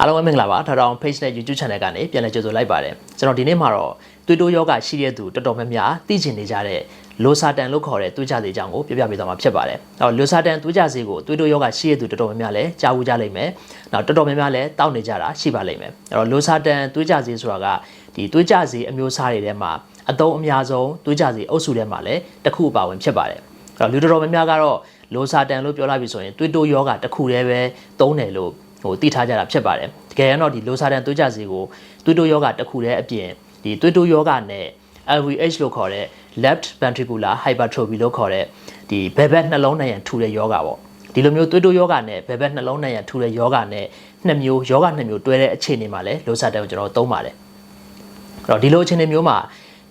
အားလုံးပဲမင်္ဂလာပါထောက်ထောင် page နဲ့ YouTube channel ကနေပြန်လည်ကြိုဆိုလိုက်ပါတယ်ကျွန်တော်ဒီနေ့မှာတော့သွေးတိုးယောဂရှိတဲ့သူတော်တော်များများသိကျင်နေကြတဲ့လိုစာတန်လို့ခေါ်တဲ့သွေးကြစေကြောင်းကိုပြပြပေးသွားမှာဖြစ်ပါတယ်။အော်လိုစာတန်သွေးကြစေကိုသွေးတိုးယောဂရှိတဲ့သူတော်တော်များများလည်းကြားဘူးကြလိမ့်မယ်။နောက်တော်တော်များများလည်းတောက်နေကြတာရှိပါလိမ့်မယ်။အဲ့တော့လိုစာတန်သွေးကြစေဆိုတာကဒီသွေးကြစေအမျိုးအစားတွေထဲမှာအသုံးအများဆုံးသွေးကြစေအုပ်စုထဲမှာလည်းတစ်ခုအပါဝင်ဖြစ်ပါတယ်။အဲ့တော့လူတော်တော်များများကတော့လိုစာတန်လို့ပြောလိုက်ပြီဆိုရင်သွေးတိုးယောဂတစ်ခုတည်းပဲသုံးတယ်လို့ ဟိုသိထားကြတာဖြစ်ပါတယ်တကယ်တော့ဒီလိုစာတန်သွေးကြစီကိုသွေးတိုးယောဂတစ်ခုတည်းအပြင်ဒီသွေးတိုးယောဂနဲ့ LVH လို့ခေါ်တဲ့ left ventricular hypertrophy လို့ခေါ်တဲ့ဒီဘယ်ဘက်နှလုံးနဲ့ရန်ထူတဲ့ယောဂပေါ့ဒီလိုမျိုးသွေးတိုးယောဂနဲ့ဘယ်ဘက်နှလုံးနဲ့ရန်ထူတဲ့ယောဂနဲ့နှစ်မျိုးယောဂနှစ်မျိုးတွဲတဲ့အခြေအနေမှာလဲလိုစာတန်ကိုကျွန်တော်သုံးပါတယ်အဲ့တော့ဒီလိုအခြေအနေမျိုးမှာ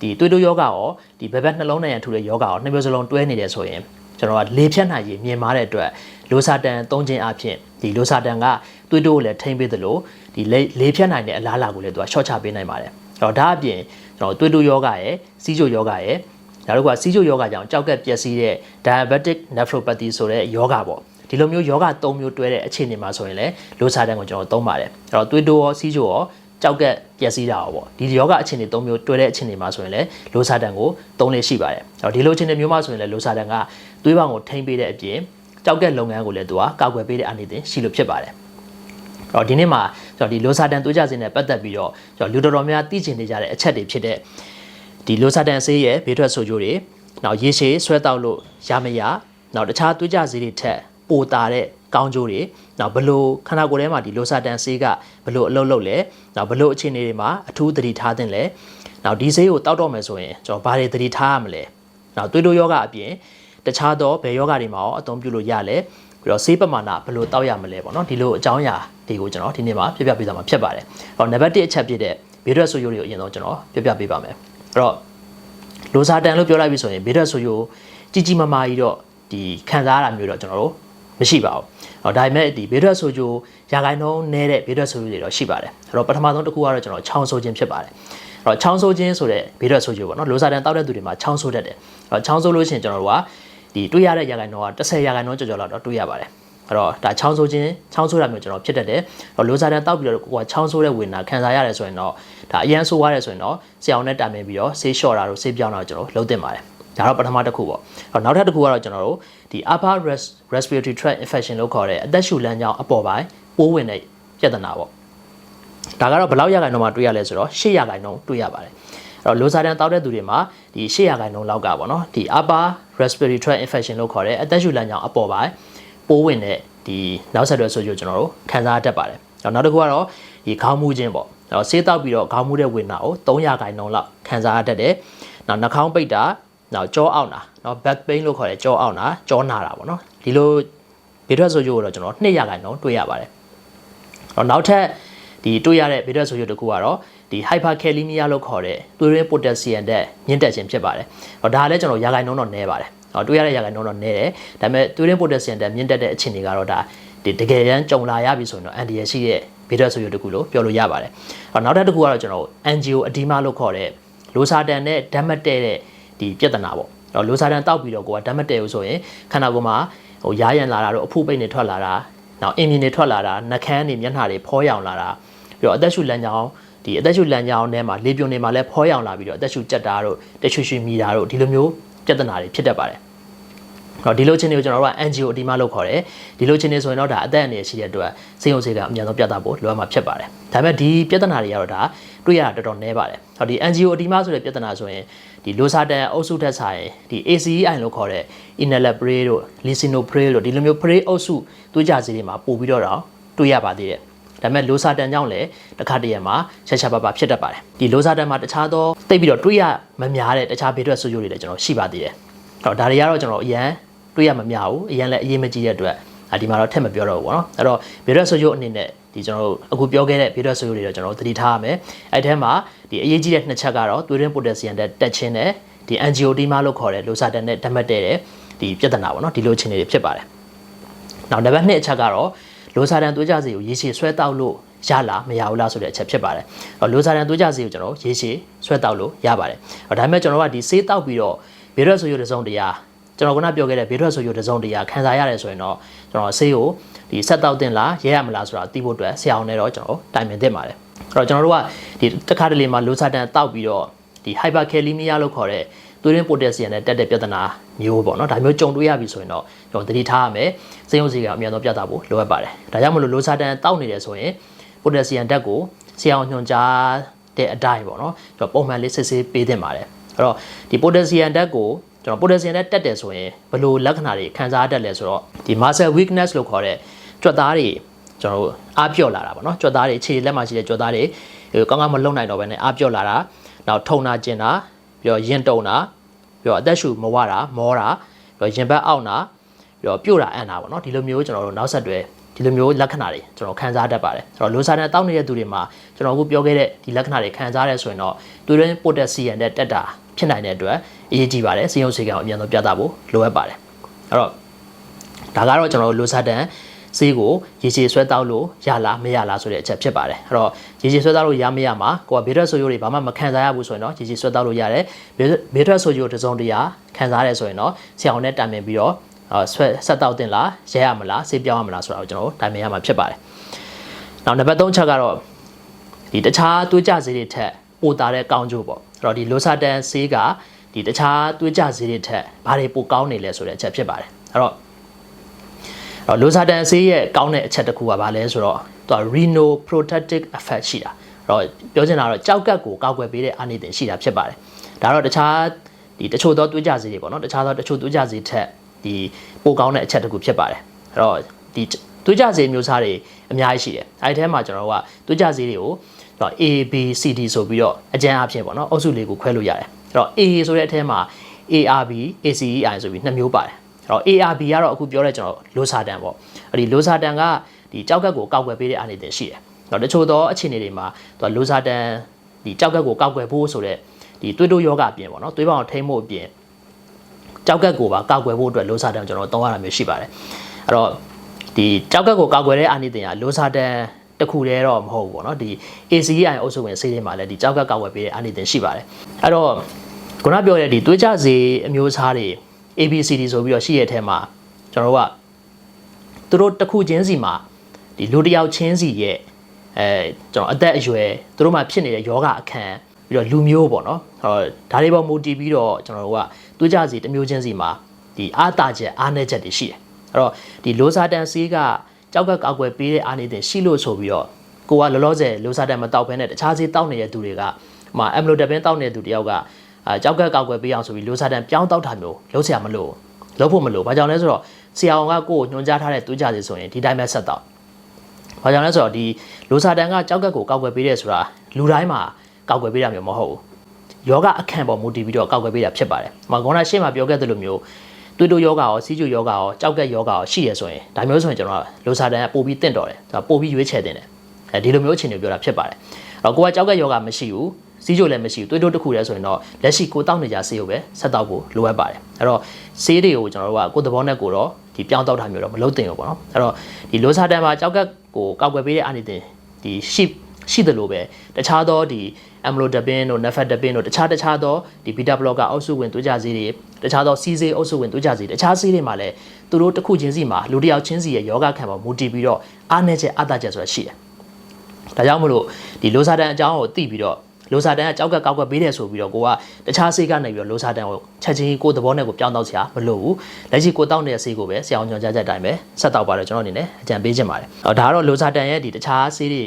ဒီသွေးတိုးယောဂရောဒီဘယ်ဘက်နှလုံးနဲ့ရန်ထူတဲ့ယောဂရောနှစ်မျိုးစလုံးတွဲနေတယ်ဆိုရင်ကျွန်တော်ကလေဖြတ်နိုင်ရေးမြင်မာတဲ့အတွက်လိုစာတန်သုံးခြင်းအပြင်ဒီလိုစာတန်က သွေးတိုးကိုလည်းထိမ့်ပေးသလိုဒီလေလေဖြတ်နိုင်တဲ့အလားအလာကိုလည်းသူကရှော့ချပေးနိုင်ပါတယ်အဲ့တော့ဒါအပြင်ကျွန်တော်သွေးတိုးယောဂရဲ့စီးချိုယောဂရဲ့ဒါတို့ကစီးချိုယောဂကြောင့်ကြောက်ကက်ပျက်စီးတဲ့ diabetic nephropathy ဆိုတဲ့ယောဂပေါ့ဒီလိုမျိုးယောဂ၃မျိုးတွဲတဲ့အခြေအနေမှာဆိုရင်လည်းလိုစာတန်ကိုကျွန်တော်သုံးပါတယ်အဲ့တော့သွေးတိုးရောစီးချိုရောကြောက်ကက်ပျက်စီးတာရောပေါ့ဒီယောဂအခြေအနေ၃မျိုးတွဲတဲ့အခြေအနေမှာဆိုရင်လည်းလိုစာတန်ကိုသုံးလေးရှိပါတယ်အဲ့တော့ဒီလိုအခြေအနေမျိုးမှာဆိုရင်လည်းလိုစာတန်ကသွေးပေါင်ကိုထိမ့်ပေးတဲ့အပြင်ကြောက်ကက်လုပ်ငန်းကိုလည်းသူကကောက်ွယ်ပေးတဲ့အနေနဲ့ရှိလို့ဖြစ်ပါတယ်အဲ့ တော့ဒီနေ့မှာကျွန်တော်ဒီလိုစာတန်သွေးကြစင်နဲ့ပတ်သက်ပြီးတော့ကျွန်တော်လူတော်တော်များသိချင်နေကြတဲ့အချက်တွေဖြစ်တဲ့ဒီလိုစာတန်ဆေးရဲ့ဘေးထွက်ဆိုးကျိုးတွေနောက်ရေရှည်ဆွဲတောက်လို့ရမရနောက်တခြားသွေးကြစည်တွေထက်ပိုတာတဲ့ကောင်းကျိုးတွေနောက်ဘလို့ခန္ဓာကိုယ်ထဲမှာဒီလိုစာတန်ဆေးကဘလို့အလုပ်လုပ်လဲနောက်ဘလို့အခြေအနေတွေမှာအထူးသတိထားသင့်လဲနောက်ဒီဆေးကိုတောက်တော့မယ်ဆိုရင်ကျွန်တော်ဘာတွေသတိထားရမလဲနောက်သွေးတိုးယောဂအပြင်တခြားသောဘယ်ယောဂတွေမှာရောအသုံးပြုလို့ရလဲ ပြီးတော့ဆေးပမာဏဘယ်လိုတောက်ရမလဲပေါ့နော်ဒီလိုအကြောင်းအရာတွေကိုကျွန်တော်ဒီနေ့မှာပြပြပေးသွားမှာဖြစ်ပါတယ်။ဟောနံပါတ်1အချက်ဖြစ်တဲ့ဘေးထွက်ဆိုးရိုးတွေကိုအရင်ဆုံးကျွန်တော်ပြပြပေးပါမယ်။အဲ့တော့လိုစာတန်လို့ပြောလိုက်ပြီဆိုရင်ဘေးထွက်ဆိုးရိုးကြီးကြီးမားမားကြီးတော့ဒီခံစားရတာမျိုးတော့ကျွန်တော်တို့မရှိပါဘူး။ဟောဒါပေမဲ့ဒီဘေးထွက်ဆိုးကျိုးရာဂိုင်းနှုန်းနည်းတဲ့ဘေးထွက်ဆိုးကျိုးတွေတော့ရှိပါတယ်။အဲ့တော့ပထမဆုံးတစ်ခုကတော့ကျွန်တော်ချောင်းဆိုးခြင်းဖြစ်ပါတယ်။အဲ့တော့ချောင်းဆိုးခြင်းဆိုတဲ့ဘေးထွက်ဆိုးကျိုးပေါ့နော်လိုစာတန်တောက်တဲ့သူတွေမှာချောင်းဆိုးတတ်တယ်။အဲ့တော့ချောင်းဆိုးလို့ရှိရင်ကျွန်တော်တို့က ဒီတွေးရတဲ့ရာဂိုင်းနှုန်းက10ရာဂိုင်းနှုန်းကျော်ကျော်လောက်တော့တွေးရပါတယ်။အဲ့တော့ဒါချောင်းဆိုးခြင်းချောင်းဆိုးတာမျိုးကျွန်တော်ဖြစ်တတ်တယ်။အဲ့တော့လိုစာတန်တောက်ပြီးတော့ကိုကချောင်းဆိုးတဲ့ဝေဒနာခံစားရတယ်ဆိုရင်တော့ဒါအရန်ဆိုးရတယ်ဆိုရင်တော့ဆရာအောင်နဲ့တာမင်ပြီးတော့ဆေးလျှော့တာတို့ဆေးပြောင်းတာတို့ကျွန်တော်လုပ်သင့်ပါတယ်။ဒါတော့ပထမတစ်ခုပေါ့။အဲ့တော့နောက်ထပ်တစ်ခုကတော့ကျွန်တော်တို့ဒီ upper respiratory tract infection လို့ခေါ်တဲ့အသက်ရှူလမ်းကြောင်းအပေါ်ပိုင်းပိုးဝင်တဲ့ပြဿနာပေါ့။ဒါကတော့ဘယ်လောက်ရဂိုင်နှုန်းမှာတွေ့ရလဲဆိုတော့8ရဂိုင်နှုန်းတွေ့ရပါတယ်။အဲ့တော့လိုစာတန်တောက်တဲ့သူတွေမှာဒီ8ရဂိုင်နှုန်းလောက်ကပေါ့နော်ဒီ upper respiratory tract infection လို့ခေါ်တဲ့အသက်ရှူလမ်းကြောင်းအပေါ်ပိုင်းပိုးဝင်တဲ့ဒီနောက်ဆက်တွဲဆိုကြကျွန်တော်တို့ခံစားတတ်ပါတယ်။နောက်တစ်ခုကတော့ဒီခေါင်းမူးခြင်းပေါ့။အဲ့တော့ဆေးတောက်ပြီးတော့ခေါင်းမူးတဲ့ဝေဒနာကို300ခိုင်နှုန်းလောက်ခံစားရတတ်တယ်။နောက်နှာခေါင်းပိတ်တာနောက်ကြောအောက်နာနော် back pain လို့ခေါ်တဲ့ကြောအောက်နာကြောနာတာပေါ့နော်။ဒီလိုဘေးထွက်ဆိုကြကိုတော့ကျွန်တော်200ခိုင်နှုန်းတွေ့ရပါတယ်။တော့နောက်ထပ်ဒီတွေ့ရတဲ့ဘေးထွက်ဆိုကြတစ်ခုကတော့ ဒီ hyperkalemia လို့ခေါ်တဲ့သွေးရင်း potassium တဲ့မြင့်တက်ခြင်းဖြစ်ပါတယ်။ဟောဒါလည်းကျွန်တော်ရာခိုင်နှုန်းတော့နည်းပါတယ်။ဟောတွေ့ရတဲ့ရာခိုင်နှုန်းတော့နည်းတယ်။ဒါပေမဲ့သွေးရင်း potassium တဲ့မြင့်တက်တဲ့အခြေအနေကတော့ဒါဒီတကယ်ရန်ကြုံလာရပြီဆိုရင်တော့အန်ဒီရရှိတဲ့ဘေးထွက်ဆိုရတစ်ခုလို့ပြောလို့ရပါတယ်။ဟောနောက်ထပ်တစ်ခုကတော့ကျွန်တော် angio edema လို့ခေါ်တဲ့လိုစာတန်နဲ့ဓာတ်မတဲတဲ့ဒီပြဿနာပေါ့။ဟောလိုစာတန်တောက်ပြီးတော့ကိုကဓာတ်မတဲဘူးဆိုရင်ခန္ဓာကိုယ်မှာဟိုရားရန်လာတာတော့အဖုပိတ်နေထွက်လာတာနောက်အင်မြင်တွေထွက်လာတာနှကန်းတွေမျက်နှာတွေဖောရောင်လာတာပြီးတော့အသက်ရှူလမ်းကြောင်း ဒီအသက်ရှူလမ်းကြောင်းထဲမှာလေပြွန်တွေမှာလည်းဖောရောင်လာပြီးတော့အသက်ရှူကြက်တာတို့တက်ရှူရှူမိတာတို့ဒီလိုမျိုးပြဿနာတွေဖြစ်တတ်ပါတယ်ဟောဒီလိုချင်းတွေကိုကျွန်တော်တို့က angio edema လို့ခေါ်တယ်ဒီလိုချင်းတွေဆိုရင်တော့ဒါအသက်အန္တရာယ်ရှိတဲ့အတွက်စေယုံစေကအများဆုံးပြသဖို့လိုအပ်မှာဖြစ်ပါတယ်ဒါပေမဲ့ဒီပြဿနာတွေကတော့ဒါတွေ့ရတာတော်တော်နည်းပါတယ်ဟောဒီ angio edema ဆိုတဲ့ပြဿနာဆိုရင်ဒီလိုစာတန်အုပ်စုထက်ဆိုင်ဒီ ACEI လို့ခေါ်တဲ့ enalapril တို့ lisinopril တို့ဒီလိုမျိုး pril အုပ်စုသွေးကြစီတွေမှာပို့ပြီးတော့တော့တွေ့ရပါသေးတယ် ဒါပေမဲ့လိုစာတန်ကြောင့်လည်းတစ်ခါတည်းရမှာချက်ချက်ပါပါဖြစ်တတ်ပါတယ်ဒီလိုစာတန်မှာတခြားသောတိတ်ပြီးတော့တွေးရမများတဲ့တခြားဘေးထွက်ဆိုးကျိုးတွေလည်းကျွန်တော်ရှိပါသေးတယ်ဟောဒါတွေကတော့ကျွန်တော်အရန်တွေးရမများဘူးအရန်လည်းအရေးမကြီးတဲ့အတွက်ဒီမှာတော့ထက်မပြောတော့ဘူးပေါ့နော်အဲ့တော့ဘေးထွက်ဆိုးကျိုးအနေနဲ့ဒီကျွန်တော်တို့အခုပြောခဲ့တဲ့ဘေးထွက်ဆိုးကျိုးတွေတော့ကျွန်တော်တို့သတိထားရမယ်အဲ့ထဲမှာဒီအရေးကြီးတဲ့နှစ်ချက်ကတော့သွေးရင်းပိုတက်ဆီယမ်တက်တက်ချင်းနဲ့ဒီ angioedema လို့ခေါ်တဲ့လိုစာတန်နဲ့ဓာတ်မတ်တဲ့ဒီပြဿနာပေါ့နော်ဒီလိုအခြေအနေတွေဖြစ်ပါတယ်နောက်နံပါတ်2အချက်ကတော့ လိုစာတန်သွေးကြစီကိုရေရှည်ဆွဲတောက်လို့ရလားမရဘူးလားဆိုတဲ့အချက်ဖြစ်ပါတယ်။အော်လိုစာတန်သွေးကြစီကိုကျွန်တော်ရေရှည်ဆွဲတောက်လို့ရပါတယ်။အော်ဒါပေမဲ့ကျွန်တော်ကဒီဆေးတောက်ပြီးတော့ဗီရက်ဆိုရတဲ့စုံတရားကျွန်တော်ခုနပြောခဲ့တဲ့ဘေးထွက်ဆိုရတစ်စုံတရာခံစားရတယ်ဆိုရင်တော့ကျွန်တော်ဆေးကိုဒီဆက်တောက်တင်လားရဲရမလားဆိုတာသိဖို့အတွက်ဆရာအောင်နဲ့တော့ကျွန်တော်တိုင်ပင်သင့်ပါတယ်အဲ့တော့ကျွန်တော်တို့ကဒီတစ်ခါတလေမှာလိုစာတန်တောက်ပြီးတော့ဒီ hyperkalemia လို့ခေါ်တဲ့ သွေးရင်းပိုတက်ဆီယမ်နဲ့တက်တဲ့ပြဿနာမျိုးပေါ့နော်ဒါမျိုးကြုံတွေ့ရပြီဆိုရင်တော့ကျွန်တော်သတိထားရမယ်စိတ်ယုံစီကအမြန်ဆုံးပြသဖို့လိုအပ်ပါတယ်ဒါကြောင့်မလို့လိုစာတန်တောက်နေတယ်ဆိုရင်ပိုတက်ဆီယမ်ဓာတ်ကိုဆရာအောင်ညွှန်ကြားတဲ့အတိုင်းပေါ့နော်ကျွန်တော်ပုံမှန်လေးစစ်ဆေးပေးသင့်ပါတယ်အဲ့တော့ဒီပိုတက်ဆီယမ်ဓာတ်ကိုကျွန်တော်ပိုတက်ဆီယမ်ဓာတ်တက်တယ်ဆိုရင်ဘယ်လိုလက္ခဏာတွေခံစားတတ်လဲဆိုတော့ဒီ muscle weakness လို့ခေါ်တဲ့ကြွက်သားတွေကျွန်တော်တို့အားပြော့လာတာပေါ့နော်ကြွက်သားတွေခြေလက်မှာရှိတဲ့ကြွက်သားတွေကောင်းကောင်းမလုံနိုင်တော့ဘဲနဲ့အားပြော့လာတာနောက်ထုံတာကျင်တာ ပြီးတော့ရင်တုံတာပြီးတော့အသက်ရှူမဝတာမောတာပြီးတော့ရင်ဘတ်အောင့်တာပြီးတော့ပြို့တာအံ့တာပေါ့နော်ဒီလိုမျိုးကျွန်တော်တို့နောက်ဆက်တွဲဒီလိုမျိုးလက္ခဏာတွေကျွန်တော်ခံစားတတ်ပါတယ်ဆိုတော့လိုစာတန်တောက်နေတဲ့သူတွေမှာကျွန်တော်အခုပြောခဲ့တဲ့ဒီလက္ခဏာတွေခံစားရဆိုရင်တော့သူတွေပိုတက်ဆီယမ်နဲ့တက်တာဖြစ်နိုင်တဲ့အတွက်အရေးကြီးပါတယ်စီယုံစီကံကိုအမြန်ဆုံးပြသဖို့လိုအပ်ပါတယ်အဲ့တော့ဒါကတော့ကျွန်တော်တို့လိုစာတန် ဆေးကိုရေရှည်ဆွဲတောက်လို့ရလားမရလားဆိုတဲ့အချက်ဖြစ်ပါတယ်အဲ့တော့ရေရှည်ဆွဲတောက်လို့ရမရမှာကိုကဘေးထွက်ဆိုးရိုးတွေဘာမှမခံစားရဘူးဆိုရင်တော့ရေရှည်ဆွဲတောက်လို့ရတယ်ဘေးထွက်ဆိုးရိုးတစ်စုံတရာခံစားရတယ်ဆိုရင်တော့ဆရာအောင်နဲ့တိုင်ပင်ပြီးတော့ဆွဲဆက်တောက်တင်လားရဲရမလားဆေးပြောင်းရမလားဆိုတာကိုကျွန်တော်တို့တိုင်ပင်ရမှာဖြစ်ပါတယ်နောက်နံပါတ်3ချက်ကတော့ဒီတခြားသွေးကြဆေးတွေထက်ပိုတာတဲ့ကောင်းကျိုးပေါ့အဲ့တော့ဒီလိုဆာတန်ဆေးကဒီတခြားသွေးကြဆေးတွေထက်ဘာတွေပိုကောင်းနေလဲဆိုတဲ့အချက်ဖြစ်ပါတယ်အဲ့တော့ တော့လိုစာတန်ဆေးရဲ့ကောင်းတဲ့အချက်တစ်ခုကဘာလဲဆိုတော့သူက rhinoprotective effect ရှိတာအဲ့တော့ပြောချင်တာကတော့ကြောက်ကတ်ကိုကောက်ွယ်ပေးတဲ့အာနိသင်ရှိတာဖြစ်ပါတယ်ဒါတော့တခြားဒီတချို့သောသွေးကြဆေးတွေပေါ့နော်တခြားသောတချို့သွေးကြဆေးထက်ဒီပိုကောင်းတဲ့အချက်တစ်ခုဖြစ်ပါတယ်အဲ့တော့ဒီသွေးကြဆေးမျိုးစားတွေအများကြီးရှိတယ်အဲဒီထဲမှာကျွန်တော်တို့ကသွေးကြဆေးတွေကိုတော့ A B C D ဆိုပြီးတော့အကျဉ်းအဖြစ်ပေါ့နော်အုပ်စုလေးကိုခွဲလို့ရတယ်အဲ့တော့ A ဆိုတဲ့အထဲမှာ ARB ACEI ဆိုပြီးနှစ်မျိုးပါတယ်အဲ့ တော့ ARB ကတော့အခုပြောတဲ့ကျွန်တော်လိုစာတန်ပေါ့အဲ့ဒီလိုစာတန်ကဒီကြောက်ကတ်ကိုကောက်ွယ်ပေးတဲ့အနေနဲ့ရှိတယ်တော့တချို့သောအခြေအနေတွေမှာသူကလိုစာတန်ဒီကြောက်ကတ်ကိုကောက်ွယ်ဖို့ဆိုတဲ့ဒီသွေးတိုးယောဂအပြင်ပေါ့နော်သွေးပေါင်ထိမ့်မှုအပြင်ကြောက်ကတ်ကိုပါကောက်ွယ်ဖို့အတွက်လိုစာတန်ကျွန်တော်တောင်းရတာမျိုးရှိပါတယ်အဲ့တော့ဒီကြောက်ကတ်ကိုကောက်ွယ်တဲ့အနေနဲ့ကလိုစာတန်တခုတည်းတော့မဟုတ်ဘူးပေါ့နော်ဒီ ACI အုပ်စုဝင်ဆေးတွေမှာလည်းဒီကြောက်ကတ်ကောက်ွယ်ပေးတဲ့အနေနဲ့ရှိပါတယ်အဲ့တော့ခုနပြောတဲ့ဒီသွေးကြစေအမျိုးအစားတွေ ABCD ဆိုပြီးတော့ရှိရတဲ့အထက်မှာကျွန်တော်တို့ကသူတို့တစ်ခုချင်းစီမှာဒီလူတစ်ယောက်ချင်းစီရဲ့အဲကျွန်တော်အသက်အရွယ်သူတို့မှာဖြစ်နေတဲ့ယောဂအခန်းပြီးတော့လူမျိုးပေါ့နော်ဟောဒါတွေပေါ်မူတည်ပြီးတော့ကျွန်တော်တို့ကတွေးကြစီတစ်မျိုးချင်းစီမှာဒီအားတာချက်အားနည်းချက်တွေရှိတယ်အဲ့တော့ဒီလိုစာတန်ဆေးကကြောက်ကကောက်ွယ်ပေးတဲ့အားနေတဲ့ရှိလို့ဆိုပြီးတော့ကိုကလောလောဆယ်လိုစာတန်မတောက်ဘဲနဲ့တခြားဆေးတောက်နေတဲ့သူတွေကဟိုအမ်လိုတပင်းတောက်နေတဲ့သူတယောက်က အဲကြောက်ကကောက်ွယ်ပေးအောင်ဆိုပြီးလိုစာတန်ပြောင်းတောက်တာမျိုးလုံးဆရာမလို့လုံးဖို့မလို့ဘာကြောင့်လဲဆိုတော့ဆရာအောင်ကကိုကိုညွှန်ကြားထားတဲ့တွေးကြစီဆိုရင်ဒီတိုင်းပဲဆက်တော့။ဘာကြောင့်လဲဆိုတော့ဒီလိုစာတန်ကကြောက်ကက်ကိုကောက်ွယ်ပေးတယ်ဆိုတာလူတိုင်းမှာကောက်ွယ်ပေးတာမျိုးမဟုတ်ဘူး။ယောဂအခန့်ပေါ်မူတည်ပြီးတော့ကောက်ွယ်ပေးတာဖြစ်ပါတယ်။မကောနာရှေ့မှာပြောခဲ့သလိုမျိုးတွေးတိုယောဂရောစီးကျူယောဂရောကြောက်ကက်ယောဂရောရှိရဆိုရင်ဒါမျိုးဆိုရင်ကျွန်တော်လိုစာတန်ကပို့ပြီးတင့်တော်တယ်။ဒါပို့ပြီးရွေးချယ်တင်တယ်။အဲဒီလိုမျိုးအခြေအနေပြောတာဖြစ်ပါတယ်။အဲ့တော့ကိုကကြောက်ကက်ယောဂမရှိဘူး။ စီးကျိုလည်းမရှိဘူးတွေးတိုးတစ်ခုတည်းဆိုရင်တော့လက်ရှိကိုတောက်နေကြဆေးရုပ်ပဲဆက်တောက်ဖို့လိုအပ်ပါတယ်အဲ့တော့ဆေးတွေကိုကျွန်တော်တို့ကကိုယ်သဘောနဲ့ကိုတော့ဒီပြောင်းတောက်တာမျိုးတော့မလုပ်သင့်ဘူးပေါ့နော်အဲ့တော့ဒီလိုစာတန်မှာကြောက်ကက်ကိုကောက်ွယ်ပေးတဲ့အနေနဲ့ဒီရှိရှိတယ်လို့ပဲတခြားသောဒီ amlodipine တို့ nifedipine တို့တခြားတခြားသောဒီ beta blocker အုပ်စုဝင်သွေးကြဆေးတွေတခြားသောစီးဆေးအုပ်စုဝင်သွေးကြဆေးတခြားဆေးတွေမှာလည်းသူတို့တစ်ခုချင်းစီမှာလူတစ်ယောက်ချင်းစီရဲ့ယောဂခံပေါ်မူတည်ပြီးတော့အားနည်းချက်အတချက်ဆိုတာရှိတယ်ဒါကြောင့်မလို့ဒီလိုစာတန်အကြောင်းကိုသိပြီးတော့ လိုစာတန်ကကြောက်ကကောက်ကပေးတယ်ဆိုပြီးတော့ကိုကတခြားဆေးကနေပြီးတော့လိုစာတန်ကိုချက်ချင်းကိုသဘောနဲ့ကိုပြောင်းတော့စရာမလိုဘူးလက်ရှိကိုတောက်နေတဲ့ဆေးကိုပဲဆရာအောင်ညွှန်ကြားချက်တိုင်းပဲဆက်တောက်ပါတယ်ကျွန်တော်အနေနဲ့အကြံပေးချင်ပါတယ်။ဒါကတော့လိုစာတန်ရဲ့ဒီတခြားဆေးတွေ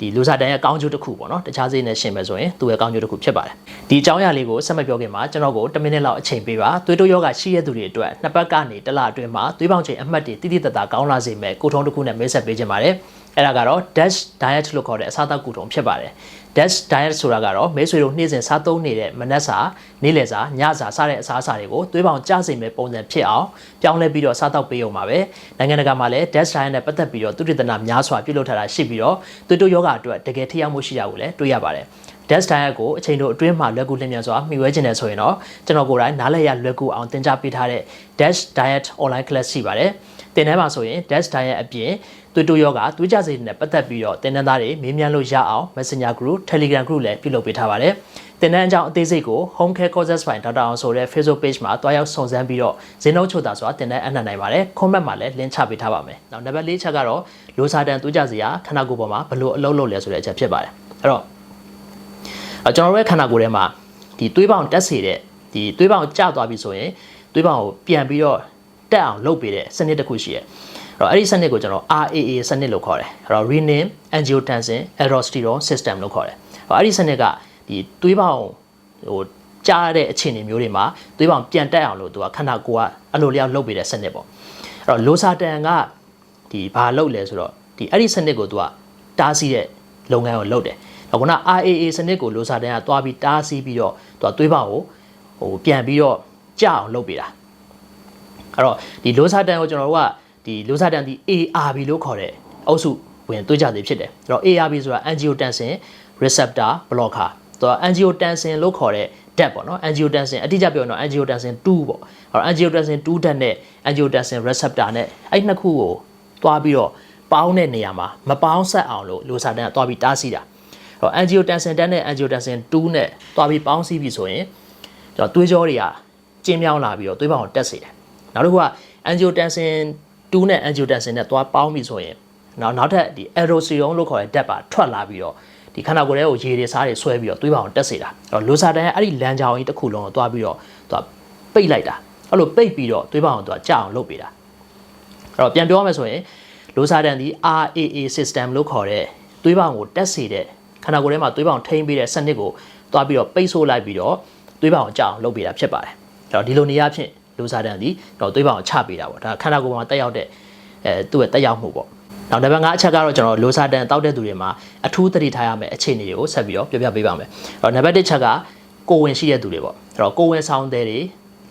ဒီလူစားတန်ရဲ့ကောင်းကျိုးတစ်ခုပေါ့နော်တခြားစိနဲ့ရှင်မယ်ဆိုရင်သူ့ရဲ့ကောင်းကျိုးတစ်ခုဖြစ်ပါတယ်ဒီအကြောင်းအရာလေးကိုဆက်မပြောခင်မှာကျွန်တော်ကို10မိနစ်လောက်အချိန်ပေးပါသွေးတိုးယောဂရှိတဲ့သူတွေအတွက်နှစ်ပတ်ကနေတစ်လအတွင်းမှာသွေးပေါင်ချိန်အမှတ်တွေတိတိတတ်တာကောင်းလာစေမယ်ကိုထုံးတစ်ခုနဲ့မိတ်ဆက်ပေးခြင်းပါတယ်အဲ့ဒါကတော့ dash diet လို့ခေါ်တဲ့အစားအသောက်ကူထုံဖြစ်ပါတယ် dash diet ဆိုတာကတော့မဲဆွေတို့နေ့စဉ်စားသုံးနေတဲ့မနက်စာနေ့လယ်စာညစာစတဲ့အစားအစာတွေကိုသွေးပေါင်ကျစေမဲ့ပုံစံဖြစ်အောင်ပြောင်းလဲပြီးတော့စားသောက်ပေးအောင်ပါပဲနိုင်ငံတကာမှာလည်း dash diet နဲ့ပတ်သက်ပြီးတော့သူတည်တနာများစွာပြုလုပ်ထားတာရှိပြီးတော့သွေးတိုးယောဂအတွက်တကယ်ထိရောက်မှုရှိတာကိုလည်းတွေ့ရပါတယ် dash diet ကိုအချိန်တို့အတွင်းမှာလွယ်ကူလျင်မြန်စွာမှီဝဲခြင်းတယ်ဆိုရင်တော့ကျွန်တော်ကိုယ်တိုင်နားလည်ရလွယ်ကူအောင်သင်ကြားပေးထားတဲ့ dash diet online class ရှိပါတယ် သင်ထဲမှာဆိုရင် dash diet အပြင်သွေးတိုးယောဂသွေးကြစိတ်နဲ့ပတ်သက်ပြီးတော့သင်တန်းသားတွေမေးမြန်းလို့ရအောင် Messenger group Telegram group လည်းပြုလုပ်ပေးထားပါတယ်သင်တန်းအကြောင်းအသေးစိတ်ကို Home Care Courses by Dr. အောင်ဆိုတဲ့ Facebook page မှာတွားရောက်စုံစမ်းပြီးတော့ဇင်းနှုတ်ချုပ်တာဆိုတာသင်တန်းအနှံ့နိုင်ပါတယ် comment မှာလည်း link ချပေးထားပါမယ်နောက်နံပါတ်၄ချက်ကတော့လိုစာတန်သွေးကြစရာခန္ဓာကိုယ်ပေါ်မှာဘယ်လိုအလုပ်လုပ်လဲဆိုတဲ့အချက်ဖြစ်ပါတယ်အဲ့တော့အဲကျွန်တော်တို့ရဲ့ခန္ဓာကိုယ်ထဲမှာဒီသွေးပေါင်တက်စေတဲ့ဒီသွေးပေါင်ကျသွားပြီဆိုရင်သွေးပေါင်ကိုပြန်ပြီးတော့ တက်အောင်လုပ်ပေးတဲ့စနစ်တစ်ခုရှိရဲ့အဲ့တော့အဲ့ဒီစနစ်ကိုကျွန်တော် RAA စနစ်လို့ခေါ်တယ်အဲ့တော့ renin angiotensin aldosterone system လို့ခေါ်တယ်အဲ့တော့အဲ့ဒီစနစ်ကဒီသွေးပေါင်ဟိုကြားတဲ့အခြေအနေမျိုးတွေမှာသွေးပေါင်ပြန်တက်အောင်လို့သူကခန္ဓာကိုယ်ကအလိုလျောက်လုပ်ပေးတဲ့စနစ်ပေါ့အဲ့တော့လိုစာတန်ကဒီဘာလုပ်လဲဆိုတော့ဒီအဲ့ဒီစနစ်ကိုသူကတားဆီးတဲ့လုပ်ငန်းကိုလုပ်တယ်။အခုန RAA စနစ်ကိုလိုစာတန်ကသွားပြီးတားဆီးပြီးတော့သူကသွေးပေါင်ကိုဟိုပြန်ပြီးတော့ကြအောင်လုပ်ပေးတာ။ အဲ့တော့ဒီလိုစာတန်ကိုကျွန်တော်တို့ကဒီလိုစာတန်ဒီ ARB လို့ခေါ်တဲ့အုပ်စုဝင်သွေးကြသည်ဖြစ်တယ်။အဲ့တော့ ARB ဆိုတာ angiotensin receptor blocker သူက angiotensin လို့ခေါ်တဲ့ဓာတ်ပေါ့နော် angiotensin အတိအကျပြောရင်တော့ angiotensin 2ပေါ့အဲ့တော့ angiotensin 2ဓာတ်နဲ့ angiotensin receptor နဲ့အဲ့နှစ်ခုကိုတွားပြီးတော့ပေါင်းတဲ့နေရာမှာမပေါင်းဆက်အောင်လို့လိုစာတန်ကတွားပြီးတားဆီးတာအဲ့တော့ angiotensin ဓာတ်နဲ့ angiotensin 2နဲ့တွားပြီးပေါင်းစည်းပြီဆိုရင်ကျွန်တော်သွေးကြောတွေကကျင်းမြောင်းလာပြီးတော့သွေးပေါင်ကိုတက်စေတယ် နောက်တစ်ခုက angiotensin 2နဲ့ angiotensin နဲ့တွားပေါင်းပြီဆိုရင်နောက်နောက်ထပ်ဒီ aldosterone လို့ခေါ်တဲ့ဓာတ်ပါထွက်လာပြီးတော့ဒီခန္ဓာကိုယ်ထဲကိုရေတွေစားတွေဆွဲပြီးတော့သွေးပေါင်ကိုတက်စေတာအဲ့တော့လိုစာတန်ရဲ့အဲ့ဒီလမ်းကြောင်းကြီးတစ်ခုလုံးကိုတွားပြီးတော့သူကပိတ်လိုက်တာအဲ့လိုပိတ်ပြီးတော့သွေးပေါင်ကိုသူကကြအောင်လုပ်ပေးတာအဲ့တော့ပြန်ပြောရမယ်ဆိုရင်လိုစာတန်ဒီ RAA system လို့ခေါ်တဲ့သွေးပေါင်ကိုတက်စေတဲ့ခန္ဓာကိုယ်ထဲမှာသွေးပေါင်ထိန်းပေးတဲ့စနစ်ကိုတွားပြီးတော့ပိတ်ဆို့လိုက်ပြီးတော့သွေးပေါင်ကိုကြအောင်လုပ်ပေးတာဖြစ်ပါတယ်အဲ့တော့ဒီလိုနေရာဖြင့် လိုစာတန်ဒီတော့သွေးပေါင်ကိုချပေးတာပေါ့ဒါခန္ဓာကိုယ်မှာတက်ရောက်တဲ့အဲသူ့ရဲ့တက်ရောက်မှုပေါ့နောက်နံပါတ်5အချက်ကတော့ကျွန်တော်လိုစာတန်တောက်တဲ့သူတွေမှာအထူးသတိထားရမယ့်အခြေအနေတွေကိုဆက်ပြီးတော့ပြောပြပေးပါမယ်။အဲ့တော့နံပါတ်1ချက်ကကိုဝင်ရှိတဲ့သူတွေပေါ့။အဲ့တော့ကိုဝင်ဆောင်တဲ့တွေ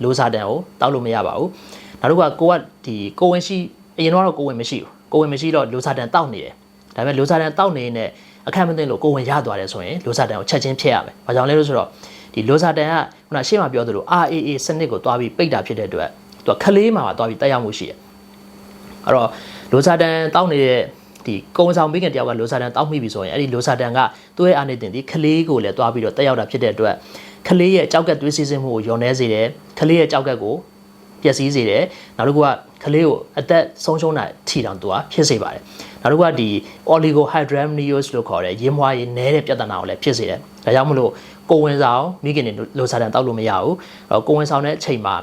လိုစာတန်ကိုတောက်လို့မရပါဘူး။နောက်တစ်ခုကကိုကဒီကိုဝင်ရှိအရင်တော့ကိုဝင်မရှိဘူး။ကိုဝင်မရှိတော့လိုစာတန်တောက်နေတယ်။ဒါပေမဲ့လိုစာတန်တောက်နေနဲ့အခက်မသိလို့ကိုဝင်ရသွားတယ်ဆိုရင်လိုစာတန်ကိုချက်ချင်းဖျက်ရမယ်။ဘာကြောင့်လဲလို့ဆိုတော့ ဒီလိုစာတန်ကခုနရှေ့မှာပြောသလို RAA စနစ်ကိုတွားပြီးပိတ်တာဖြစ်တဲ့အတွက်သူကခလေးမှာတွားပြီးတက်ရောက်မှုရှိတယ်။အဲ့တော့လိုစာတန်တောက်နေတဲ့ဒီကုံဆောင်မိခင်တယောက်ကလိုစာတန်တောက်မိပြီဆိုရင်အဲ့ဒီလိုစာတန်ကသူ့ရဲ့အာနေတင်ဒီခလေးကိုလည်းတွားပြီးတော့တက်ရောက်တာဖြစ်တဲ့အတွက်ခလေးရဲ့ကြောက်ကက်သွေးစီးဆင်းမှုကိုညော်နေစေတယ်ခလေးရဲ့ကြောက်ကက်ကိုပျက်စီးစေတယ်နောက်တစ်ခုကခလေးကိုအသက်ဆုံးရှုံးတာထီတောင်သူကဖြစ်စေပါတယ်နောက်တစ်ခုကဒီ oligohydramnios လို့ခေါ်တဲ့ရင်းမွှားရည်နည်းတဲ့ပြဿနာကိုလည်းဖြစ်စေတယ်ဒါကြောင့်မလို့ ကိုဝင်ဆောင်မိခင်တွေလိုစာတန်တောက်လို့မရဘူးအဲ့တော့ကိုဝင်ဆောင်တဲ့အချိန်မှာ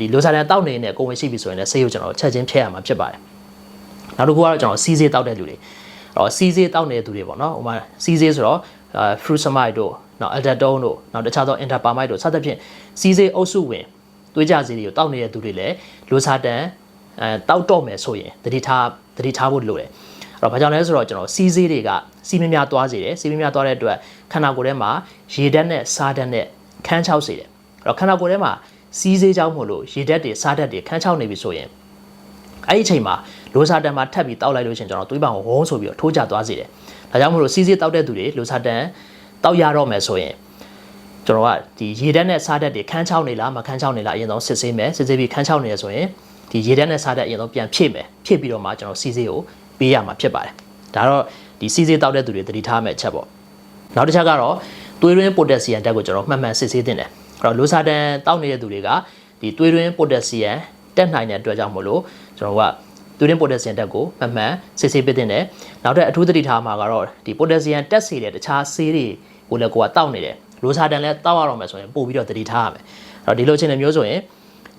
ဒီလိုစာတန်တောက်နေတဲ့ကိုဝင်ရှိပြီဆိုရင်လည်းဆေးကိုကျွန်တော်ချက်ချင်းဖျက်ရမှာဖြစ်ပါတယ်နောက်တစ်ခုကတော့ကျွန်တော်စီးစေးတောက်တဲ့လူတွေအဲ့တော့စီးစေးတောက်နေတဲ့သူတွေပေါ့နော်ဟိုမှာစီးစေးဆိုတော့ fruitamide တို့နောက် aldactone တို့နောက်တခြားသော interpamide တို့စသဖြင့်စီးစေးအုပ်စုဝင်သွေးကြစေးတွေကိုတောက်နေတဲ့သူတွေလည်းလိုစာတန်အဲတောက်တော့မယ်ဆိုရင်တတိထားတတိထားဖို့လိုတယ်အဲ့တော့ဘာကြောင့်လဲဆိုတော့ကျွန်တော်စီးစေးတွေကစီးမများသွားစေတယ်စီးမများသွားတဲ့အတွက် ခန္ဓာကိုယ်ထဲမှာရေဓာတ်နဲ့စားဓာတ်နဲ့ခန်းချောက်စေတယ်အဲ့တော့ခန္ဓာကိုယ်ထဲမှာစီးစေးကြောင်းမို့လို့ရေဓာတ်တွေစားဓာတ်တွေခန်းချောက်နေပြီဆိုရင်အဲ့ဒီအချိန်မှာလိုစာတန်မှာထပ်ပြီးတောက်လိုက်လို့ရှင်ကျွန်တော်သွေးပံကိုဝုန်းဆိုပြီးတော့ထိုးကျသွားစေတယ်။ဒါကြောင့်မို့လို့စီးစီးတောက်တဲ့သူတွေလိုစာတန်တောက်ရတော့မယ်ဆိုရင်ကျွန်တော်ကဒီရေဓာတ်နဲ့စားဓာတ်တွေခန်းချောက်နေလားမခန်းချောက်နေလားအရင်ဆုံးစစ်ဆေးမယ်စစ်ဆေးပြီးခန်းချောက်နေရဆိုရင်ဒီရေဓာတ်နဲ့စားဓာတ်အရင်ဆုံးပြန်ဖြည့်မယ်ဖြည့်ပြီးတော့မှကျွန်တော်စီးစီးကိုပေးရမှာဖြစ်ပါတယ်။ဒါတော့ဒီစီးစီးတောက်တဲ့သူတွေသတိထားမယ်အချက်ပေါ့။ နောက်တစ်ချက်ကတော့သွေးရင်းပိုတက်ဆီယမ်ဓာတ်ကိုကျွန်တော်မှတ်မှန်စစ်ဆေးသင့်တယ်။အဲ့တော့လိုစာတန်တောက်နေတဲ့သူတွေကဒီသွေးရင်းပိုတက်ဆီယမ်တက်နိုင်တဲ့အတွက်ကြောင့်မို့လို့ကျွန်တော်ကသူရင်းပိုတက်ဆီယမ်တက်ကိုမှန်မှန်စစ်ဆေးပေးတင်တယ်။နောက်ထပ်အထူးသတိထားမှာကတော့ဒီပိုတက်ဆီယမ်တက်စေတဲ့တခြားဆေးတွေကိုလည်းကိုကတောက်နေတယ်။လိုစာတန်လည်းတောက်ရတော့မယ်ဆိုရင်ပို့ပြီးတော့သတိထားရမယ်။အဲ့တော့ဒီလိုအခြေအနေမျိုးဆိုရင်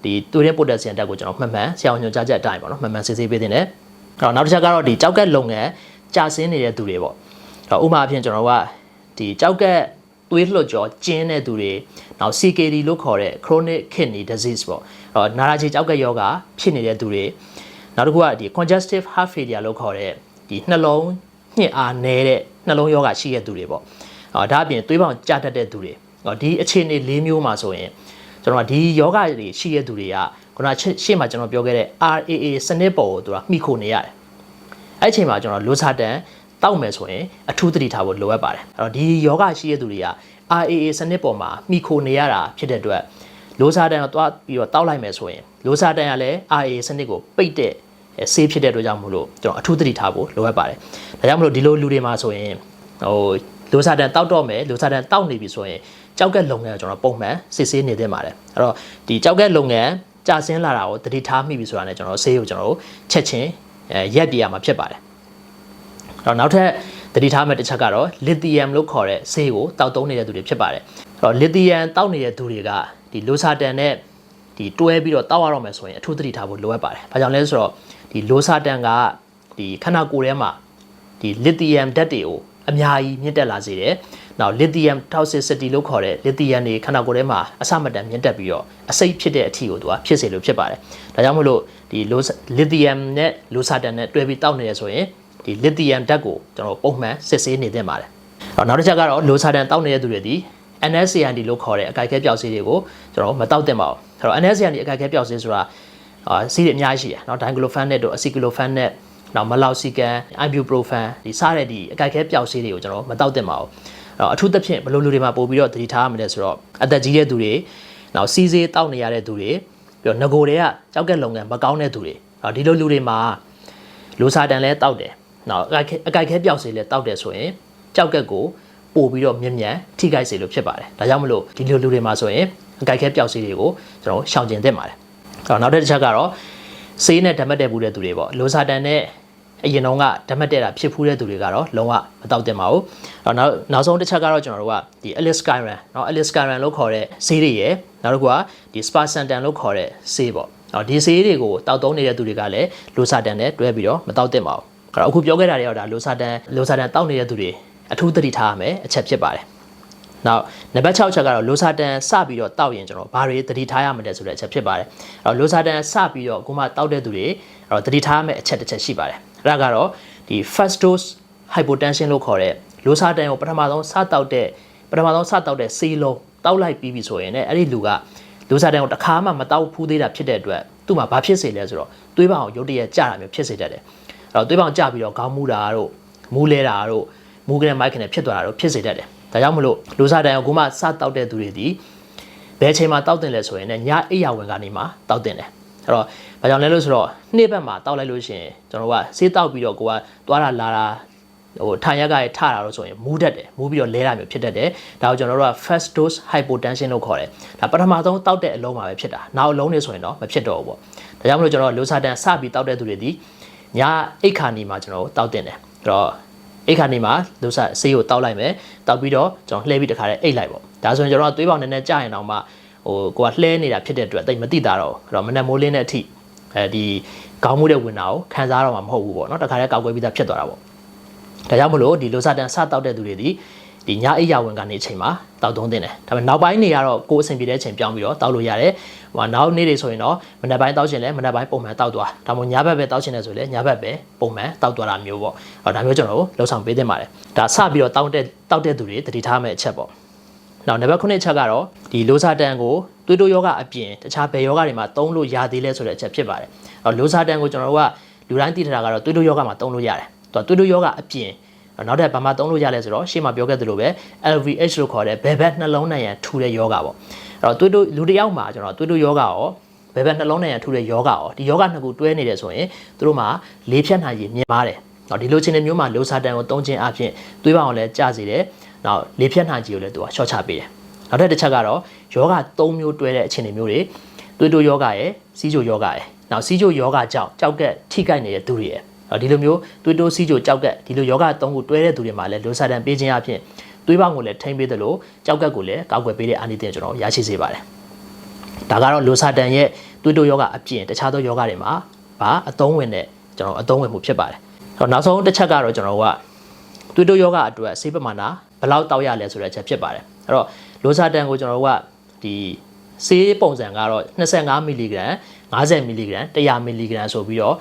ဒီသူရင်းပိုတက်ဆီယမ်တက်ကိုကျွန်တော်မှန်မှန်ဆရာဝန်ညွှန်ကြားချက်အတိုင်းပေါ့နော်မှန်မှန်စစ်ဆေးပေးတင်တယ်။အဲ့တော့နောက်တစ်ချက်ကတော့ဒီကြောက်ကက်လုပ်ငန်းကြာဆင်းနေတဲ့သူတွေပေါ့။အဲ့တော့ဥပမာအဖြစ်ကျွန်တော်က ဒီကြောက်ကက်သွေးလွှတ်ကြောကျင်းတဲ့သူတွေနောက် CKD လို့ခေါ်တဲ့ chronic kidney disease ပေါ့အဲ့တော့နာရာချေကြောက်ကက်ယောဂဖြစ်နေတဲ့သူတွေနောက်တစ်ခုကဒီ congestive heart failure လို့ခေါ်တဲ့ဒီနှလုံးညှစ်အားနည်းတဲ့နှလုံးယောဂရှိတဲ့သူတွေပေါ့အော်ဒါအပြင်သွေးပေါင်ကျတတ်တဲ့သူတွေဟောဒီအခြေအနေ၄မျိုးမှာဆိုရင်ကျွန်တော်ကဒီယောဂတွေရှိတဲ့သူတွေကခုနရှေ့မှာကျွန်တော်ပြောခဲ့တဲ့ RAA စနစ်ပေါ်ကိုသူကမှီခိုနေရတယ်အဲ့အချိန်မှာကျွန်တော်လိုစာတန် တောက်မယ်ဆိုရင်အထူးသတိထားဖို့လိုအပ်ပါတယ်အဲ့တော့ဒီယောဂရှိတဲ့သူတွေက RAA စနစ်ပေါ်မှာမိခိုနေရတာဖြစ်တဲ့အတွက်လိုစာတန်ကိုတွားပြီးတော့တောက်လိုက်မယ်ဆိုရင်လိုစာတန်ကလည်း RAA စနစ်ကိုပိတ်တဲ့ဆေးဖြစ်တဲ့အတွက်ကြောင့်မို့လို့ကျွန်တော်အထူးသတိထားဖို့လိုအပ်ပါတယ်ဒါကြောင့်မလို့ဒီလိုလူတွေမှာဆိုရင်ဟိုလိုစာတန်တောက်တော့မယ်လိုစာတန်တောက်နေပြီဆိုရင်ကြောက်ကက်လုပ်ငန်းကိုကျွန်တော်ပုံမှန်စစ်ဆေးနေသင့်ပါတယ်အဲ့တော့ဒီကြောက်ကက်လုပ်ငန်းကြာဆင်းလာတာကိုသတိထားမိပြီဆိုတာနဲ့ကျွန်တော်ဆေးကိုကျွန်တော်တို့ချက်ချင်းအဲရက်ပြရမှာဖြစ်ပါတယ်အဲ့ တော့နောက်ထပ်သတိထားမယ့်တစ်ချက်ကတော့လစ်သီယမ်လို့ခေါ်တဲ့ဆေးကိုတောက်သုံးနေတဲ့သူတွေဖြစ်ပါတယ်အဲ့တော့လစ်သီယမ်တောက်နေတဲ့သူတွေကဒီလိုစာတန်နဲ့ဒီတွဲပြီးတော့တောက်ရတော့မယ်ဆိုရင်အထူးသတိထားဖို့လိုအပ်ပါတယ်။ဘာကြောင့်လဲဆိုတော့ဒီလိုစာတန်ကဒီခန္ဓာကိုယ်ထဲမှာဒီလစ်သီယမ်ဓာတ်တွေကိုအများကြီးမြင့်တက်လာစေတယ်။နောက်လစ်သီယမ် toxicity လို့ခေါ်တဲ့လစ်သီယမ်တွေခန္ဓာကိုယ်ထဲမှာအဆမတန်မြင့်တက်ပြီးတော့အဆိပ်ဖြစ်တဲ့အထီကိုသူကဖြစ်စေလို့ဖြစ်ပါတယ်။ဒါကြောင့်မလို့ဒီလစ်သီယမ်နဲ့လိုစာတန်နဲ့တွဲပြီးတောက်နေရဆိုရင် ဒီလစ်သီယမ်ဓာတ်ကိုကျွန်တော်ပုံမှန်စစ်ဆေးနေသင့်ပါတယ်။နောက်တစ်ချက်ကတော့လိုဆာဒန်တောက်နေတဲ့သူတွေဒီ NSCND လို့ခေါ်တဲ့အကြိုက်ခဲပျောက်ဆေးတွေကိုကျွန်တော်မတောက်သင့်ပါဘူး။အဲ့တော့ NSCND အကြိုက်ခဲပျောက်ဆေးဆိုတာအာဆေးတွေအများကြီးရှိတယ်။နော်ဒိုင်ဂလိုဖန်နဲ့တို့အဆီဂလိုဖန်နဲ့နောက်မလောက်စီကန်အိုင်ဘူပရိုဖန်ဒီစားတဲ့ဒီအကြိုက်ခဲပျောက်ဆေးတွေကိုကျွန်တော်မတောက်သင့်ပါဘူး။အဲ့တော့အထူးသဖြင့်ဘယ်လိုလူတွေမှာပို့ပြီးတော့တတိထားရမလဲဆိုတော့အသက်ကြီးတဲ့သူတွေနောက်စီးဆေးတောက်နေရတဲ့သူတွေပြီးတော့ငကိုတွေကကြောက်ကက်လုပ်ငန်းမကောင်းတဲ့သူတွေအော်ဒီလိုလူတွေမှာလိုစာတန်လဲတောက်တယ် နောက်အကြိုက်ခဲအကြိုက်ခဲပျောက်ဆေးလဲတောက်တယ်ဆိုရင်ကြောက်ကက်ကိုပို့ပြီးတော့မြင်မြန်ထိခိုက်စေလို့ဖြစ်ပါတယ်။ဒါကြောင့်မလို့ဒီလိုလူတွေမှာဆိုရင်အကြိုက်ခဲပျောက်ဆေးတွေကိုကျွန်တော်ရှောင်ကျဉ်သင့်ပါတယ်။အဲ့တော့နောက်တစ်ချက်ကတော့ဆေးနဲ့ဓာတ်မတ်တဲ့ဘူးတဲ့သူတွေပေါ့လိုစာတန်နဲ့အရင်တော့ကဓာတ်မတ်တဲ့တာဖြစ်ဖူးတဲ့သူတွေကတော့လုံးဝမတောက်တင်ပါဘူး။အဲ့တော့နောက်နောက်ဆုံးတစ်ချက်ကတော့ကျွန်တော်တို့ကဒီ Alice Skyran เนาะ Alice Skyran လို့ခေါ်တဲ့ဆေးတွေရယ်နောက်တစ်ခုကဒီ Sparsantan လို့ခေါ်တဲ့ဆေးပေါ့။အော်ဒီဆေးတွေကိုတောက်သုံးနေတဲ့သူတွေကလည်းလိုစာတန်နဲ့တွဲပြီးတော့မတောက်တင်ပါဘူး။ အဲ့တော့အခုပြောခဲ့တာတွေကတော့ဒါလိုစာတန်လိုစာတန်တောက်နေတဲ့သူတွေအထူးသတိထားရမယ်အချက်ဖြစ်ပါတယ်။နောက်နံပါတ်6ချက်ကတော့လိုစာတန်စပြီးတော့တောက်ရင်ကျွန်တော်ဘာတွေသတိထားရမလဲဆိုတဲ့အချက်ဖြစ်ပါတယ်။အဲ့တော့လိုစာတန်စပြီးတော့အခုမှတောက်တဲ့သူတွေအဲ့တော့သတိထားရမယ့်အချက်တစ်ချက်ရှိပါတယ်။အဲ့ဒါကတော့ဒီ first dose hypotension လို့ခေါ်တဲ့လိုစာတန်ကိုပထမဆုံးစတောက်တဲ့ပထမဆုံးစတောက်တဲ့ဆေးလုံးတောက်လိုက်ပြီးပြီဆိုရင်လည်းအဲ့ဒီလူကလိုစာတန်ကိုတစ်ခါမှမတောက်ဖူးသေးတာဖြစ်တဲ့အတွက်သူ့မှာဘာဖြစ်စေလဲဆိုတော့သွေးပေါင်ကိုရုတ်တရက်ကျတာမျိုးဖြစ်စေတတ်တယ်။ အဲ့တော့သွေးပေါင်ကျပြီးတော့ခေါင်းမူတာတို့မူးလဲတာတို့မူးကနေမိုက်ကနေဖြစ်သွားတာတို့ဖြစ်စေတတ်တယ်။ဒါကြောင့်မလို့လိုစာတန်ကိုမှစတောက်တဲ့သူတွေဒီဘယ်ချိန်မှာတောက်တင်လဲဆိုရင်လည်းညအိယာဝင်ကနေမှတောက်တင်တယ်။အဲ့တော့ဘာကြောင့်လဲလို့ဆိုတော့နေ့ဘက်မှာတောက်လိုက်လို့ရှိရင်ကျွန်တော်ကဆေးတောက်ပြီးတော့ကိုကသွားတာလာတာဟိုထိုင်ရက်ကရထတာလို့ဆိုရင်မူးတတ်တယ်မူးပြီးတော့လဲတာမျိုးဖြစ်တတ်တယ်ဒါကိုကျွန်တော်တို့က first dose hypotension လို့ခေါ်တယ်ဒါပထမဆုံးတောက်တဲ့အလုံးမှာပဲဖြစ်တာနောက်အလုံးနေဆိုရင်တော့မဖြစ်တော့ဘူးပေါ့ဒါကြောင့်မလို့ကျွန်တော်လိုစာတန်စပြီးတောက်တဲ့သူတွေဒီ ညအိတ်ခါနီမှာကျွန်တော်တောက်တင်တယ်အဲ့တော့အိတ်ခါနီမှာလိုစာဆေးကိုတောက်လိုက်မယ်တောက်ပြီးတော့ကျွန်တော်လှည့်ပြီးတခါတည်းအိတ်လိုက်ပေါ့ဒါဆိုရင်ကျွန်တော်ကသွေးပေါင်နည်းနည်းကြာရင်တော့မှဟိုကိုကလှဲနေတာဖြစ်တဲ့အတွက်တိတ်မတိတာတော့အဲ့တော့မနက်မိုးလင်းတဲ့အထိအဲဒီခေါင်းမှုတဲ့ဝင်တာကိုခံစားတော့မှာမဟုတ်ဘူးပေါ့နော်တခါတည်းကောက်ကွဲပြီးသားဖြစ်သွားတာပေါ့ဒါကြောင့်မလို့ဒီလိုစတန်စတောက်တဲ့သူတွေဒီဒီညအိယာဝင်ကနေအချိန်မှာတောက်သုံးတင်တယ်ဒါပေမဲ့နောက်ပိုင်းနေရတော့ကိုယ်အဆင်ပြေတဲ့အချိန်ပြောင်းပြီးတော့တောက်လို့ရတယ် ဟိုနောက်နေ့တွေဆိုရင်တော့မနက်ပိုင်းတောက်ချင်လဲမနက်ပိုင်းပုံမှန်တောက်သွားဒါမှမဟုတ်ညဘက်ပဲတောက်ချင်တယ်ဆိုလဲညဘက်ပဲပုံမှန်တောက်သွားတာမျိုးပေါ့ဟောဒါမျိုးကျွန်တော်တို့လှုပ်ဆောင်ပေးသင့်ပါတယ်ဒါစပြီးတော့တောက်တဲ့တောက်တဲ့သူတွေတတိထားမဲ့အချက်ပေါ့နောက်နံပါတ်9ချက်ကတော့ဒီလိုစာတန်ကိုသွေးတိုးယောဂအပြင်တခြားဘယ်ယောဂတွေမှာသုံးလို့ရသေးလဲဆိုတဲ့အချက်ဖြစ်ပါတယ်။အော်လိုစာတန်ကိုကျွန်တော်တို့ကလူတိုင်းသိထားတာကတော့သွေးတိုးယောဂမှာသုံးလို့ရတယ်။သူကသွေးတိုးယောဂအပြင် နောက်တဲ့ဘာမှသုံးလို့ရလဲဆိုတော့ရှေ့မှာပြောခဲ့သလိုပဲ LVH လို့ခေါ်တဲ့ဘယ်ဘက်နှလုံးနဲ့ရန်ထူတဲ့ယောဂပေါ့။အဲ့တော့သွေးတိုးလူတစ်ယောက်မှာကျွန်တော်သွေးတိုးယောဂရောဘယ်ဘက်နှလုံးနဲ့ရန်ထူတဲ့ယောဂရောဒီယောဂနှစ်ခုတွဲနေတယ်ဆိုရင်သူတို့မှာလေးဖြတ်နိုင်ရည်မြင်ပါတယ်။တော့ဒီလိုချင်းတဲ့မျိုးမှာလိုစာတန်ကိုသုံးခြင်းအပြင်သွေးပေါင်ကိုလည်းကျစေတယ်။နောက်လေးဖြတ်နိုင်ကြည်ကိုလည်းသူကရှော့ချပေးတယ်။နောက်ထပ်တစ်ချက်ကတော့ယောဂ၃မျိုးတွဲတဲ့အခြေအနေမျိုးတွေသွေးတိုးယောဂရဲ့စီးချိုယောဂရဲ့နောက်စီးချိုယောဂကြောင့်ကြောက်ကက်ထိခိုက်နေတဲ့သူတွေရဲ့ ဒီလိုမျိုးသွေးတိုးစီးချိုကြောက်ကက်ဒီလိုယောဂ၃ခုတွဲတဲ့သူတွေမှာလည်းလိုစာတန်ပေးခြင်းအပြင်သွေးပေါင်ကိုလည်းထိမ့်ပေးတယ်လို့ကြောက်ကက်ကိုလည်းကောက်ွယ်ပေးတဲ့အာနိသင်ကျွန်တော်ရရှိစေပါတယ်ဒါကတော့လိုစာတန်ရဲ့သွေးတိုးယောဂအပြင်တခြားသောယောဂတွေမှာဘာအသုံးဝင်တဲ့ကျွန်တော်အသုံးဝင်မှုဖြစ်ပါတယ်နောက်ဆုံးတစ်ချက်ကတော့ကျွန်တော်ကသွေးတိုးယောဂအတွက်ဆေးပမာဏဘယ်လောက်တောက်ရလဲဆိုတဲ့အချက်ဖြစ်ပါတယ်အဲ့တော့လိုစာတန်ကိုကျွန်တော်တို့ကဒီဆေးပုံစံကတော့25မီလီဂရမ်50မီလီဂရမ်100မီလီဂရမ်ဆိုပြီးတော့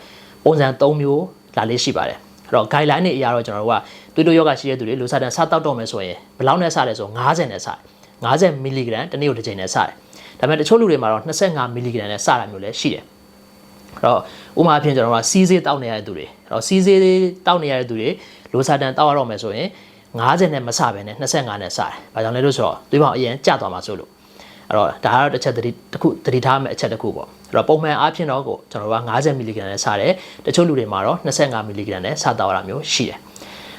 ပုံစံ3မျိုး လာလေးရှိပါတယ်အဲ့တော့ guideline တွေအရာတော့ကျွန်တော်တို့ကသွေးတိုးယောဂရှိတဲ့သူတွေလိုစာတန်စတောက်တော့မယ်ဆိုရင်ဘယ်လောက်နဲ့စလဲဆို50နဲ့စတယ်50မီလီဂရမ်တစ်နေ့ကိုတစ်ချိန်နဲ့စတယ်ဒါပေမဲ့တချို့လူတွေမှာတော့25မီလီဂရမ်နဲ့စတာမျိုးလည်းရှိတယ်အဲ့တော့ဥပမာအဖြစ်ကျွန်တော်ကစီးစေးတောက်နေရတဲ့သူတွေအဲ့တော့စီးစေးတောက်နေရတဲ့သူတွေလိုစာတန်တောက်ရတော့မယ်ဆိုရင်90နဲ့မစပဲနဲ့25နဲ့စတယ်။ဘာကြောင့်လဲလို့ဆိုတော့သွေးပေါင်အရင်ကျသွားမှာဆိုလို့ အဲ့တော့ဒါကတော့တစ်ချက်သတိတစ်ခုသတိထားမယ့်အချက်တစ်ခုပေါ့အဲ့တော့ပုံမှန်အားဖြင့်တော့ကိုကျွန်တော်က90 mg နဲ့စတယ်တချို့လူတွေမှာတော့25 mg နဲ့စတောက်ရတာမျိုးရှိတယ်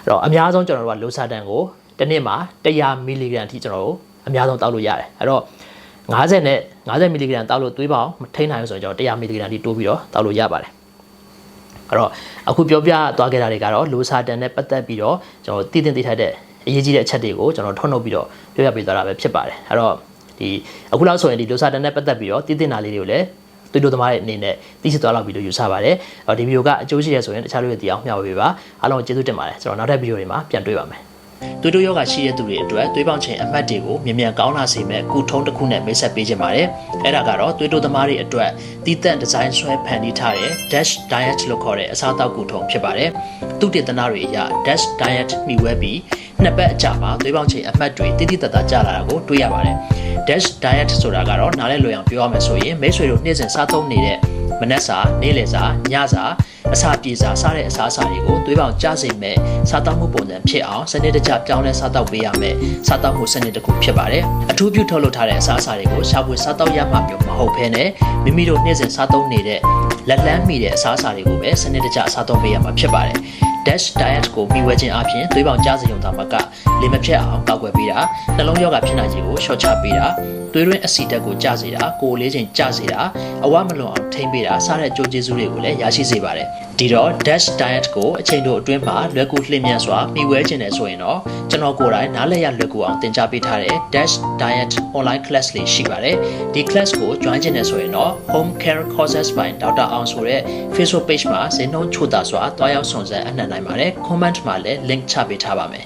အဲ့တော့အများဆုံးကျွန်တော်တို့ကလိုစာတန်ကိုတစ်နေ့မှာ100 mg အထိကျွန်တော်တို့အများဆုံးတောက်လို့ရတယ်အဲ့တော့90နဲ့90 mg တောက်လို့သွေးပေါင်မထိန်းနိုင်ဘူးဆိုရင်ကျွန်တော်100 mg အထိတိုးပြီးတော့တောက်လို့ရပါတယ်အဲ့တော့အခုပြောပြသွားခဲ့တာတွေကတော့လိုစာတန်နဲ့ပတ်သက်ပြီးတော့ကျွန်တော်တည်တင်တည်ထိုက်တဲ့အရေးကြီးတဲ့အချက်တွေကိုကျွန်တော်ထုတ်နှုတ်ပြီးတော့ပြောပြပေးသွားတာပဲဖြစ်ပါတယ်အဲ့တော့ ဒီအခုလောက်ဆိုရင်ဒီလိုစာတန်နဲ့ပတ်သက်ပြီးတော့တည်တင်တာလေးတွေကိုလည်းတွေ့လို့သမားရဲ့အနေနဲ့သိရှိသွားလောက်ပြီးလို့ယူဆပါတယ်အဲ့တော့ဒီဗီဒီယိုကအကျိုးရှိရဆိုရင်တခြားလူတွေသိအောင်မျှဝေပေးပါအားလုံးကျေးဇူးတင်ပါတယ်ကျွန်တော်နောက်ထပ်ဗီဒီယိုတွေမှာပြန်တွေ့ပါမယ်သွေးတိုးယောဂရှိတဲ့သူတွေအတွက်သွေးပေါင်ချိန်အမှတ်တွေကိုမြ мян ကောင်းလာစေမဲ့ကုထုံးတစ်ခုနဲ့မိတ်ဆက်ပေးခြင်းပါတယ်။အဲ့ဒါကတော့သွေးတိုးသမားတွေအတွက်တည်တံ့ဒီဇိုင်းဆွဲဖန်တီးထားတဲ့ Dash Diet လို့ခေါ်တဲ့အစားအသောက်ကုထုံးဖြစ်ပါတယ်။သူတေသနာတွေအရ Dash Diet မိဝဲပြီး နှစ်ပတ်အကြာမှာသွေးပေါင်ချိန်အမှတ်တွေတိတိတတ်တာကျလာတာကိုတွေ့ရပါတယ်။ Dash Diet ဆိုတာကတော့နားလည်လွယ်အောင်ပြောရမယ်ဆိုရင်မိတ်ဆွေတို့နေ့စဉ်စားသုံးနေတဲ့မနက်စာနေ့လယ်စာညစာအစာပြေစာစားတဲ့အစားအစာတွေကိုသွေးပေါင်ကျစေမဲ့စားတောက်မှုပုံစံဖြစ်အောင်စနစ်တကျပြောင်းလဲစားတောက်ပေးရမယ်စားတောက်မှုစနစ်တစ်ခုဖြစ်ပါတယ်အထူးပြုထုတ်လုပ်ထားတဲ့အစားအစာတွေကိုရှာဖွေစားတောက်ရမှမျိုးမဟုတ်ဘဲနဲ့မိမိတို့နေ့စဉ်စားသုံးနေတဲ့လက်လန်းမိတဲ့အစားအစာတွေကိုပဲစနစ်တကျစားသုံးပေးရမှာဖြစ်ပါတယ် dash diet ကိုပြီးဝဲခြင်းအပြင်သွေးပေါင်ကျစေုံသာမကလေမဖြတ်အောင်ကောက်ွယ်ပေးတာနှလုံးရောဂါဖြစ်နိုင်ခြေကိုရှော့ချပေးတာသွေးရင်းအဆီဓာတ်ကိုကျစေတာကိုယ်လေးချိန်ကျစေတာအဝမလွန်အောင်ထိမ့်ပေးတာစတဲ့အကျိုးကျေးဇူးတွေကိုလည်းရရှိစေပါတယ် ဒီတော့ dash diet ကိုအချိန်တို့အတွင်းမှာလွယ်ကူလျင်မြန်စွာပြီးဝဲခြင်းနဲ့ဆိုရင်တော့ကျွန်တော်ကိုယ်တိုင်နားလည်ရလွယ်ကူအောင်သင်ကြားပေးထားတဲ့ dash diet online class လေးရှိပါတယ်ဒီ class ကို join ခြင်းနဲ့ဆိုရင်တော့ home care courses by ဒေါက်တာအောင်ဆိုတဲ့ Facebook page မှာဇင်းနှုန်းချို့တာစွာတွားရောက်ဆောင်စမ်းအနှံ့နိုင်ပါတယ် comment မှာလည်း link ချပေးထားပါမယ်